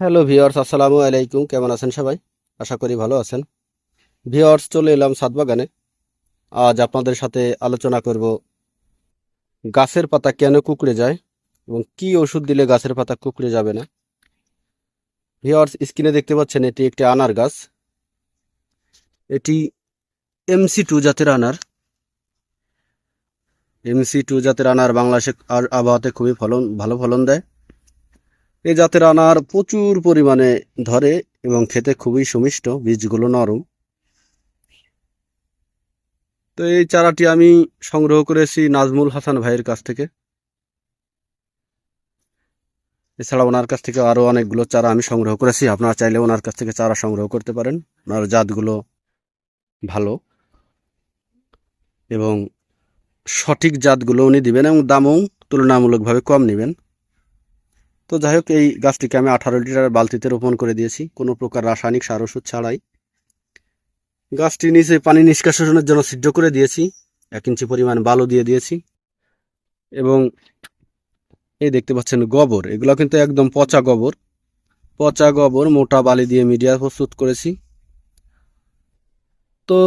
Hello viewers আসসালামু আলাইকুম। কেমন আছেন সবাই? আশা করি ভালো আছেন। ভিওর্স চলে এলাম সাত বাগানে আজ আপনাদের সাথে আলোচনা করব, গাছের পাতা কেন কুকড়ে যায় এবং কি ওষুধ দিলে গাছের পাতা কুকড়ে যাবে না? ভিওর্স স্ক্রিনে দেখতে পাচ্ছেন, এটি একটি আনার গাছ। এটি এমসি টু জাতের আনার। এমসি টু জাতের আনার বাংলাদেশে আর আবহাওয়াতে খুবই ফলন, ভালো ফলন দেয়। এই জাতের আনার প্রচুর পরিমাণে ধরে এবং খেতে খুবই সুমিষ্ট, বীজগুলো নরম। তো এই চারাটি আমি সংগ্রহ করেছি নাজমুল হাসান ভাইয়ের কাছ থেকে। এছাড়া ওনার কাছ থেকে আরও অনেকগুলো চারা আমি সংগ্রহ করেছি। আপনারা চাইলে ওনার কাছ থেকে চারা সংগ্রহ করতে পারেন। ওনার জাতগুলো ভালো এবং সঠিক জাতগুলো উনি দিবেন এবং দামও তুলনামূলকভাবে কম নেবেন। তো যাই হোক এই গাছটিকে আমি আঠারো লিটার বালতিতে রোপণ করে দিয়েছি। কোনো প্রকার রাসায়নিক সার, ওষুধ ছাড়াই। গাছটি নিচে পানি নিষ্কাশনের জন্য সিদ্ধ করে দিয়েছি। এক ইঞ্চি পরিমাণ বালু দিয়ে দিয়েছি। এবং এই দেখতে পাচ্ছেন গোবর, এগুলো কিন্তু একদম পচা গোবর। পচা গোবর, মোটা বালি দিয়ে মিডিয়া প্রস্তুত করেছি। তো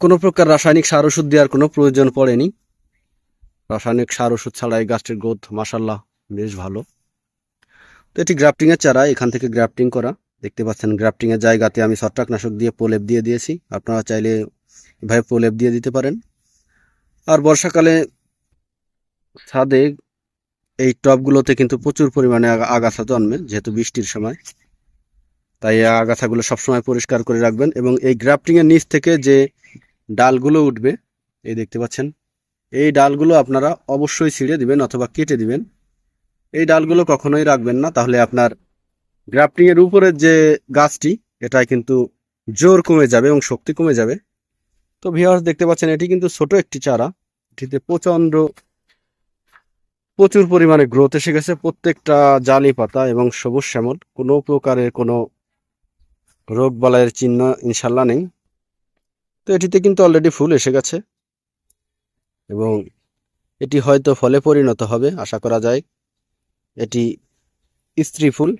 কোনো প্রকার রাসায়নিক সার, ওষুধ দেওয়ার কোনো প্রয়োজন পড়েনি। রাসায়নিক সার, ওষুধ ছাড়াই গাছটির গ্রোথ মাসাল্লাহ বেশ ভালো। তো এটি গ্রাফটিংয়ের চারা, এখান থেকে গ্রাফটিং করা। দেখতে পাচ্ছেন, গ্রাফটিংয়ের জায়গাতে আমি ছত্রাকনাশক দিয়ে প্রলেপ দিয়ে দিয়েছি। আপনারা চাইলে এভাবে প্রলেপ দিয়ে দিতে পারেন। আর বর্ষাকালে ছাদে এই টবগুলোতে কিন্তু প্রচুর পরিমাণে আগাছা জন্মে, যেহেতু বৃষ্টির সময়। তাই এই আগাছাগুলো সবসময় পরিষ্কার করে রাখবেন এবং এই গ্রাফটিংয়ের নিচ থেকে যে ডালগুলো উঠবে, এই দেখতে পাচ্ছেন, এই ডালগুলো আপনারা অবশ্যই ছিঁড়ে দিবেন অথবা কেটে দিবেন। এই ডালগুলো কখনোই রাখবেন না। তাহলে আপনার গ্রাফটিং এর উপরের যে গাছটি, এটাই কিন্তু জোর কমে যাবে এবং শক্তি কমে যাবে। তো ভিউয়ার্স দেখতে পাচ্ছেন, এটি কিন্তু ছোট একটি চারা। এটিতে প্রচণ্ড প্রচুর পরিমাণে গ্রোথ এসে গেছে। প্রত্যেকটা জালি পাতা এবং সবুজ শ্যামল, কোনো প্রকারের কোনো রোগ বালাইয়ের চিহ্ন ইনশাল্লাহ নেই। তো এটিতে কিন্তু অলরেডি ফুল এসে গেছে এবং এটি হয়তো ফলে পরিণত হবে, আশা করা যায়। এটি স্ত্রী ফুল।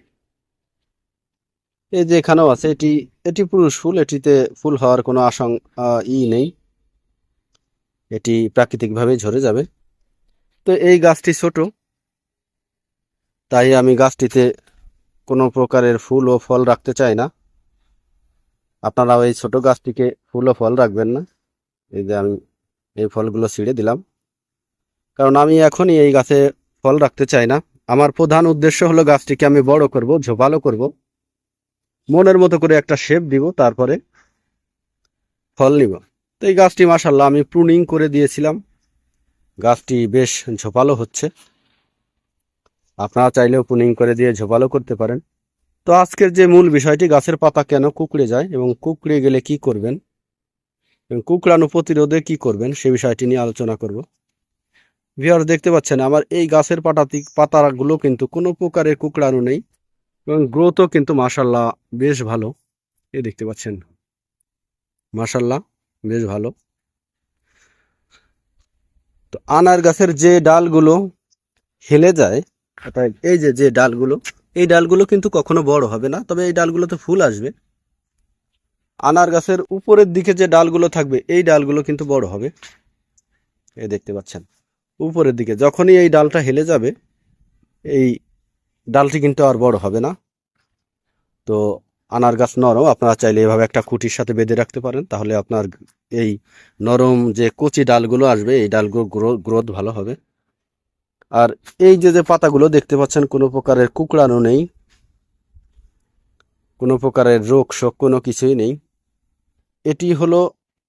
এই যে এখানেও আছে, এটি এটি পুরুষ ফুল, এটিতে ফুল হওয়ার কোনো আশঙ্কা ই নেই। এটি প্রাকৃতিকভাবে ঝরে যাবে। তো এই গাছটি ছোট, তাই আমি গাছটিতে কোনো প্রকারের ফুল ও ফল রাখতে চাই না। আপনারাও এই ছোট গাছটিকে ফুল ও ফল রাখবেন না। এই যে আমি এই ফলগুলো ছিঁড়ে দিলাম। কারণ আমি এখনই এই গাছে ফল রাখতে চাই না। আমার প্রধান উদ্দেশ্য হলো গাছটিকে আমি বড় করব, ঝোপালো করব। মনের মতো করে একটা শেপ দিব, তারপরে ফল নিব। তো এই গাছটি মাসাল্লাহ আমি প্রুনিং করে দিয়েছিলাম। গাছটি বেশ ঝোপালো হচ্ছে। আপনারা চাইলেও প্রুনিং করে দিয়ে ঝোপালো করতে পারেন। তো আজকের যে মূল বিষয়টি, গাছের পাতা কেন কুকড়ে যায় এবং কুকড়ে গেলে কি করবেন এবং কুকড়ানো প্রতিরোধে কি করবেন, সে বিষয়টি নিয়ে আলোচনা করব। ভিউয়ার দেখতে পাচ্ছেন, আমার এই গাছের পাতাতি, পাতাগুলো কিন্তু কোনো প্রকারের কুকড়ানো নেই এবং গ্রোথও কিন্তু মাশাল্লাহ বেশ ভালো। এই দেখতে পাচ্ছেন, মাশাল্লাহ বেশ ভালো। তো আনার গাছের যে ডালগুলো হেলে যায়, অর্থাৎ এই যে যে ডালগুলো, এই ডালগুলো কিন্তু কখনো বড় হবে না, তবে এই ডালগুলোতে ফুল আসবে। আনার গাছের উপরের দিকে যে ডালগুলো থাকবে, এই ডালগুলো কিন্তু বড় হবে। এই দেখতে পাচ্ছেন উপরের দিকে। যখনই এই ডালটা হেলে যাবে, এই ডালটি কিন্তু আর বড় হবে না। তো আনার গাছ নরম, আপনারা চাইলে এভাবে একটা খুঁটির সাথে বেঁধে রাখতে পারেন। তাহলে আপনার এই নরম যে কচি ডালগুলো আসবে, এই ডালগুলো গ্রোথ ভালো হবে। আর এই যে যে পাতাগুলো দেখতে পাচ্ছেন, কোনো প্রকারের কুকড়ানো নেই। কোনো প্রকারের রোগ শোক কোনো কিছুই নেই। এটি হলো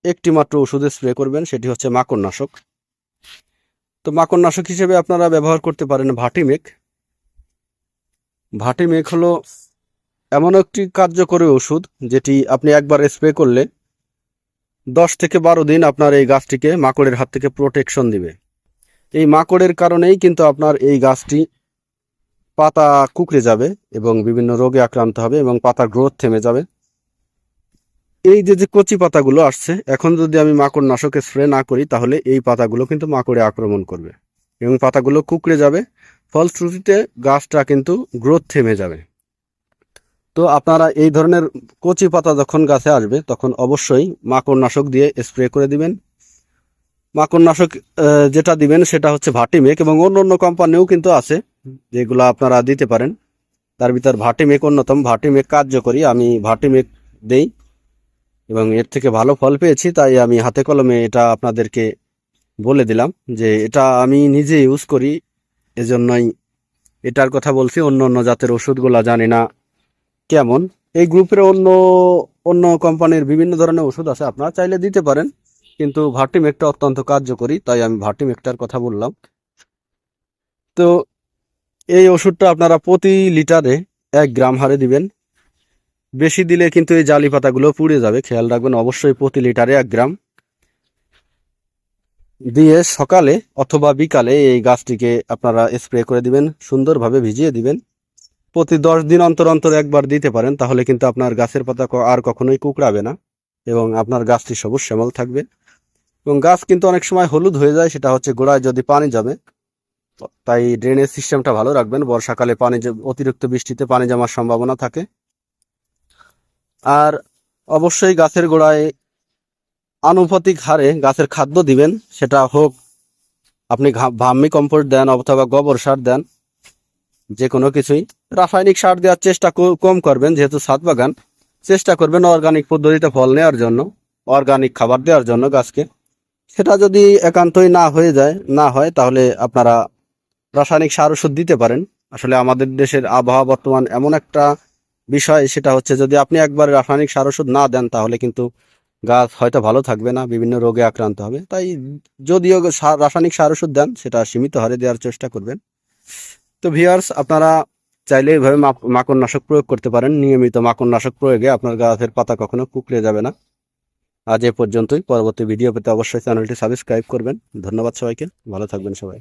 একটি মাত্র ওষুধে স্প্রে করবেন, সেটি হচ্ছে মাকড়নাশক। তো মাকড়নাশক হিসেবে আপনারা ব্যবহার করতে পারেন ভাটিমেক ভাটিমেক হলো এমন একটি কার্যকরী ওষুধ যেটি আপনি একবার স্প্রে করলে দশ থেকে বারো দিন আপনার এই গাছটিকে মাকড়ের হাত থেকে প্রোটেকশন দিবে। এই মাকড়ের কারণেই কিন্তু আপনার এই গাছটি পাতা কুকড়ে যাবে এবং বিভিন্ন রোগে আক্রান্ত হবে এবং পাতার গ্রোথ থেমে যাবে। এই যে যে কচি পাতাগুলো আসছে, এখন যদি আমি মাকড় নাশকে স্প্রে না করি, তাহলে এই পাতাগুলো কিন্তু মাকড়ে আক্রমণ করবে। এবং পাতাগুলো কুকড়ে যাবে, ফলশ্রুতিতে গাছটা কিন্তু গ্রোথ থেমে যাবে। তো আপনারা এই ধরনের কচি পাতা যখন গাছে আসবে, তখন অবশ্যই মাকড়নাশক দিয়ে স্প্রে করে দিবেন। মাকড়নাশক যেটা দিবেন সেটা হচ্ছে ভাটিমেক এবং অন্য অন্য কোম্পানিও কিন্তু আছে, যেগুলো আপনারা দিতে পারেন। তার ভিতর ভাটিমেক অন্যতম। ভাটিমেক কার্যকরী। আমি ভাটিমেক দেই। এবং এর থেকে ভালো ফল পেয়েছি, তাই আমি হাতে কলমে এটা আপনাদেরকে বলে দিলাম যে এটা আমি নিজে ইউজ করি, এজন্যই এটার কথা বলছি। অন্য অন্য জাতের ওষুধগুলা জানি না কেমন। এই গ্রুপের অন্য অন্য কোম্পানির বিভিন্ন ধরনের ওষুধ আছে, আপনারা চাইলে দিতে পারেন, কিন্তু ভার্টিমেকটা অত্যন্ত কার্যকরী, তাই আমি ভার্টিমেকটার কথা বললাম। তো এই ওষুধটা আপনারা প্রতি লিটারে এক গ্রাম হারে দিবেন। বেশি দিলে কিন্তু এই জালি পাতাগুলো পুড়ে যাবে। খেয়াল রাখবেন, অবশ্যই প্রতি লিটারে এক গ্রাম। দিয়ে সকালে অথবা বিকালে এই গাছটিকে আপনারা স্প্রে করে দিবেন, সুন্দরভাবে ভিজিয়ে দিবেন। প্রতি দশ দিন অন্তর অন্তর একবার দিতে পারেন, তাহলে কিন্তু আপনার গাছের পাতা আর কখনোই কুকড়াবে না এবং আপনার গাছটি সবুজ শ্যামল থাকবে। এবং গাছ কিন্তু অনেক সময় হলুদ হয়ে যায়, সেটা হচ্ছে গোড়ায় যদি পানি জমে, তাই ড্রেনেজ সিস্টেমটা ভালো রাখবেন। বর্ষাকালে পানি অতিরিক্ত বৃষ্টিতে পানি জমার সম্ভাবনা থাকে। আর অবশ্যই গাছের গোড়ায় আনুপাতিক হারে গাছের খাদ্য দিবেন, সেটা হোক আপনি ভার্মি কম্পোস্ট দেন অথবা গোবর সার দেন যে কোনো কিছুই। রাসায়নিক সার দেওয়ার চেষ্টা কম করবেন, যেহেতু ছাদ বাগান। চেষ্টা করবেন অর্গানিক পদ্ধতিতে ফল নেওয়ার জন্য অর্গানিক খাবার দেওয়ার জন্য গাছকে। সেটা যদি একান্তই না হয়ে যায়, না হয়, তাহলে আপনারা রাসায়নিক সার ওষুধ দিতে পারেন। আসলে আমাদের দেশের আবহাওয়া বর্তমান এমন একটা বিষয় সেটা হচ্ছে যদি আপনি একবার রাসায়নিক সার ওষুধ না দেন, তাহলে কিন্তু গাছ হয়তো ভালো থাকবে না, বিভিন্ন রোগে আক্রান্ত হবে। তাই যদিও সার- রাসায়নিক সার ওষুধ দেন, সেটা সীমিত হারে দেওয়ার চেষ্টা করবেন। তো ভিউয়ার্স আপনারা চাইলে এইভাবে মাক- মাকড়নাশক প্রয়োগ করতে পারেন। নিয়মিত মাকড়নাশক প্রয়োগে আপনার গাছের পাতা কখনো কুকড়ে যাবে না। আজ এ পর্যন্তই। পরবর্তী ভিডিও পেতে অবশ্যই চ্যানেলটি সাবস্ক্রাইব করবেন। ধন্যবাদ সবাইকে। ভালো থাকবেন সবাই।